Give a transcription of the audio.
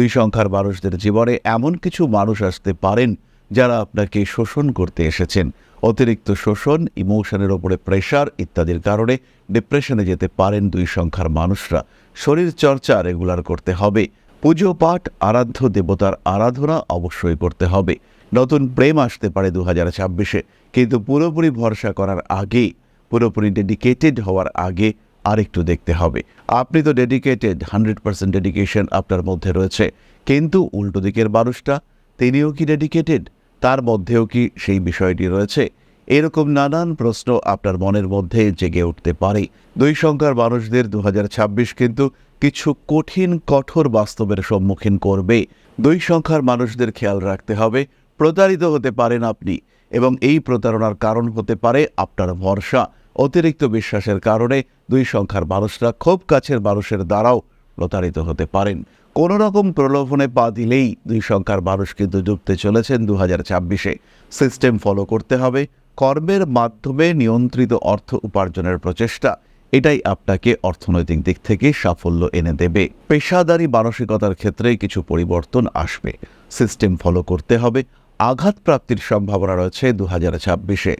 দুই সংখ্যার মানুষদের জীবনে এমন কিছু মানুষ আসতে পারেন যারা আপনাকে শোষণ করতে এসেছেন। অতিরিক্ত শোষণ ইমোশনের ওপরে প্রেশার ইত্যাদির কারণে ডিপ্রেশনে যেতে পারেন দুই সংখ্যার মানুষরা। শরীর চর্চা রেগুলার করতে হবে। পুজো, পাঠ, আরাধ্য, দেবতার আরাধনা অবশ্যই করতে হবে। নতুন প্রেম আসতে পারে দু হাজার ছাব্বিশে, কিন্তু পুরোপুরি ভরসা করার আগে, পুরোপুরি ডেডিকেটেড হওয়ার আগে আরেকটু দেখতে হবে। আপনি তো ডেডিকেটেড হান্ড্রেড পার্সেন্ট ডেডিকেশন আপনার মধ্যে রয়েছে। কিন্তু উল্টো দিকের মানুষটা, তিনিও কি ডেডিকেটেড তার মধ্যেও কি সেই বিষয়টি রয়েছে? এরকম নানান প্রশ্ন আপনার মনের মধ্যে জেগে উঠতে পারে। দুই সংখ্যার মানুষদের দু হাজার ছাব্বিশ কিন্তু কিছু কঠিন, কঠোর বাস্তবের সম্মুখীন করবে। দুই সংখ্যার মানুষদের খেয়াল রাখতে হবে, প্রতারিত হতে পারেন আপনি এবং এই প্রতারণার কারণ হতে পারে আপনার ভরসা। অতিরিক্ত বিশ্বাসের কারণে দুই সংখ্যার মানুষরা খুব কাছের মানুষের দ্বারাও প্রতারিত হতে পারেন। কোনো রকম প্রলোভনে পা দিলেই দুই সংখ্যার মানুষ কিন্তু ডুবতে চলেছেন দু হাজার ছাব্বিশে। সিস্টেম ফলো করতে হবে, কর্মের মাধ্যমে নিয়ন্ত্রিত অর্থ উপার্জনের প্রচেষ্টা। এটাই আপনাকে অর্থনৈতিক দিক থেকে সাফল্য এনে দেবে। পেশাদারি মানসিকতার ক্ষেত্রে কিছু পরিবর্তন আসবে। সিস্টেম ফলো করতে হবে আঘাত প্রাপ্তির সম্ভাবনা রয়েছে দু হাজার ছাব্বিশে।